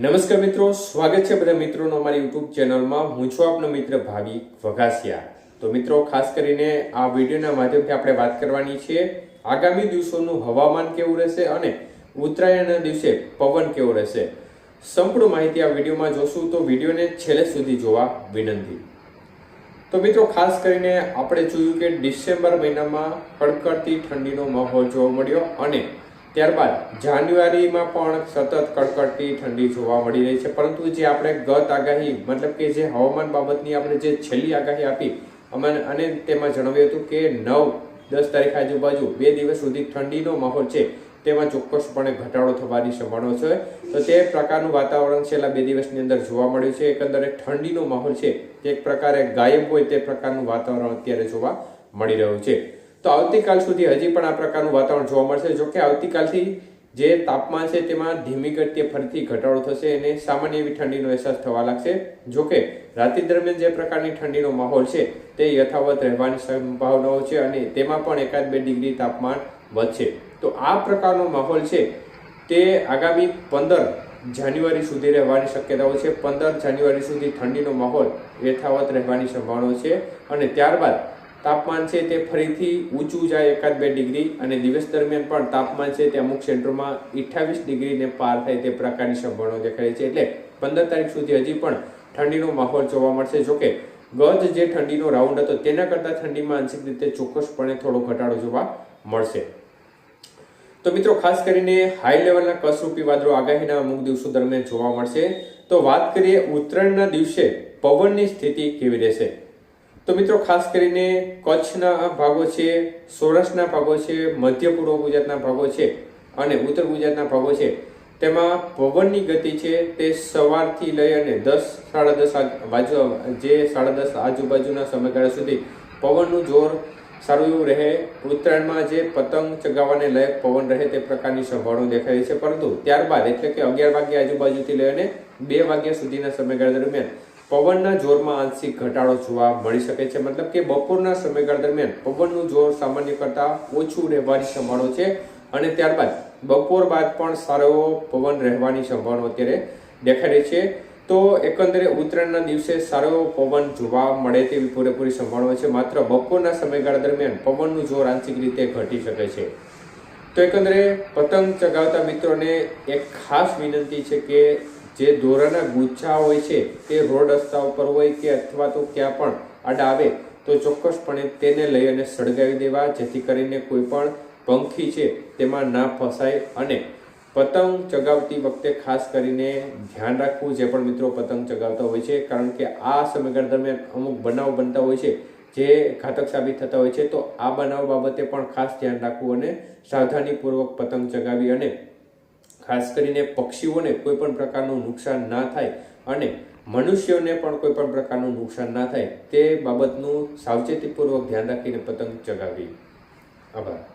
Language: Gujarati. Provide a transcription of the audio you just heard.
નમસ્કાર મિત્રો, સ્વાગત છે બધા મિત્રોનો અમારી યુટ્યુબ ચેનલમાં. હું છું આપનો મિત્ર ભાવિ વઘાસિયા. તો મિત્રો, ખાસ કરીને આ વિડીયોના માધ્યમથી આપણે વાત કરવાની છે, આગામી દિવસોનું હવામાન કેવું રહેશે અને ઉત્તરાયણના દિવસે પવન કેવો રહેશે. સંપૂર્ણ માહિતી આ વિડીયોમાં જોશું, તો વિડીયોને છેલ્લે સુધી જોવા વિનંતી. તો મિત્રો, ખાસ કરીને આપણે જોયું કે ડિસેમ્બર મહિનામાં કડકડતી ઠંડીનો માહોલ જોવા મળ્યો અને ત્યારબાદ જાન્યુઆરીમાં પણ સતત કડકડતી ઠંડી જોવા મળી રહી છે. પરંતુ જે આપણે ગત આગાહી, મતલબ કે જે હવામાન બાબતની આપણે જે છેલ્લી આગાહી આપી, અમે અને તેમાં જણાવ્યું હતું કે નવ, દસ તારીખ આજુબાજુ બે દિવસ સુધી ઠંડીનો માહોલ છે. તેમાં ચોક્કસપણે ઘટાડો થવાની સંભાવના છે. તો તે પ્રકારનું વાતાવરણ છેલ્લા બે દિવસની અંદર જોવા મળ્યું છે. એકંદરે ઠંડીનો માહોલ છે. તે એક પ્રકારે ગાયબ હોય તે પ્રકારનું વાતાવરણ અત્યારે જોવા મળી રહ્યું છે. તો આવતીકાલ સુધી હજી પણ આ પ્રકારનું વાતાવરણ જોવા મળશે. જો કે આવતીકાલથી જે તાપમાન છે તેમાં ધીમી ગતિએ ફરીથી ઘટાડો થશે અને સામાન્ય એવી ઠંડીનો અહેસાસ થવા લાગશે. જોકે રાત્રિ દરમિયાન જે પ્રકારની ઠંડીનો માહોલ છે તે યથાવત રહેવાની સંભાવનાઓ છે અને તેમાં પણ એકાદ બે ડિગ્રી તાપમાન વધશે. તો આ પ્રકારનો માહોલ છે તે આગામી પંદર જાન્યુઆરી સુધી રહેવાની શક્યતાઓ છે. પંદર જાન્યુઆરી સુધી ઠંડીનો માહોલ યથાવત રહેવાની સંભાવનાઓ છે અને ત્યારબાદ તાપમાન છે તે ફરીથી ઊંચું જાય એકાદ બે ડિગ્રી અને દિવસ દરમિયાન પણ તાપમાન છે તે અમુક સેન્ટરોમાં અઠ્યાવીસ ડિગ્રીને પાર થાય તે પ્રકારની સંભાવનાઓ દેખાય છે. એટલે પંદર તારીખ સુધી હજી પણ ઠંડીનો માહોલ જોવા મળશે. જોકે ગત જે ઠંડીનો રાઉન્ડ હતો તેના કરતાં ઠંડીમાં આંશિક રીતે ચોક્કસપણે થોડો ઘટાડો જોવા મળશે. તો મિત્રો, ખાસ કરીને હાઈ લેવલના કસરૂપી વાદળો આગાહીના અમુક દિવસો દરમિયાન જોવા મળશે. તો વાત કરીએ ઉત્તરાયણના દિવસે પવનની સ્થિતિ કેવી રહેશે? તો મિત્રો, ખાસ કરીને કચ્છના ભાગો છે, સૌરાષ્ટ્રના ભાગો છે, મધ્ય પૂર્વ ગુજરાતના ભાગો છે અને ઉત્તર ગુજરાતના ભાગો છે. તેમાં પવનની ગતિ છે તે સવારથી લઈ અને દસ, સાડા દસ બાજુ, જે સાડા દસ આજુબાજુના સમયગાળા સુધી પવનનું જોર સારું એવું રહે. ઉત્તરાયણમાં જે પતંગ ચગાવવાને લાયક પવન રહે તે પ્રકારની સંભાવના દેખાય છે. પરંતુ ત્યારબાદ એટલે કે અગિયાર વાગ્યા આજુબાજુથી લઈ અને બે વાગ્યા સુધીના સમયગાળા દરમિયાન પવનના જોરમાં આંશિક ઘટાડો જોવા મળી શકે છે. મતલબ કે બપોરના સમયગાળા દરમિયાન પવનનું જોર સામાન્ય કરતાં ઓછું રહેવાની સંભાવના છે અને ત્યારબાદ બપોર બાદ પણ સારો એવો પવન રહેવાની સંભાવના અત્યારે દેખાઈ રહી છે. તો એકંદરે ઉત્તરાયણના દિવસે સારો એવો પવન જોવા મળે તેવી પૂરેપૂરી સંભાવના છે. માત્ર બપોરના સમયગાળા દરમિયાન પવનનું જોર આંશિક રીતે ઘટી શકે છે. તો એકંદરે પતંગ ચગાવતા મિત્રોને એક ખાસ વિનંતી છે કે જે દોરાના ગુચ્છા હોય છે, તે રોડ રસ્તા ઉપર હોય કે અથવા તો ક્યાં પણ આડા આવે, તો ચોક્કસપણે તેને લઈ અને સળગાવી દેવા, જેથી કરીને કોઈ પણ પંખી છે, તેમાં ના ફસાય અને પતંગ ચગાવતી વખતે ખાસ કરીને ધ્યાન રાખવું, જે પણ મિત્રો પતંગ ચગાવતા હોય છે, કારણ કે આ સમયગાળા દરમિયાન અમુક બનાવ બનતા હોય છે, જે ઘાતક સાબિત થતા હોય છે, તો આ બનાવ બાબતે પણ ખાસ ધ્યાન રાખવું અને સાવધાનીપૂર્વક પતંગ ચગાવી અને ખાસ કરીને પક્ષીઓને કોઈ પણ પ્રકારનું નુકસાન ના થાય અને મનુષ્યોને પણ કોઈ પણ પ્રકારનું નુકસાન ના થાય તે બાબતનું સાવચેતીપૂર્વક ધ્યાન રાખીને પતંગ ચગાવી આભાર.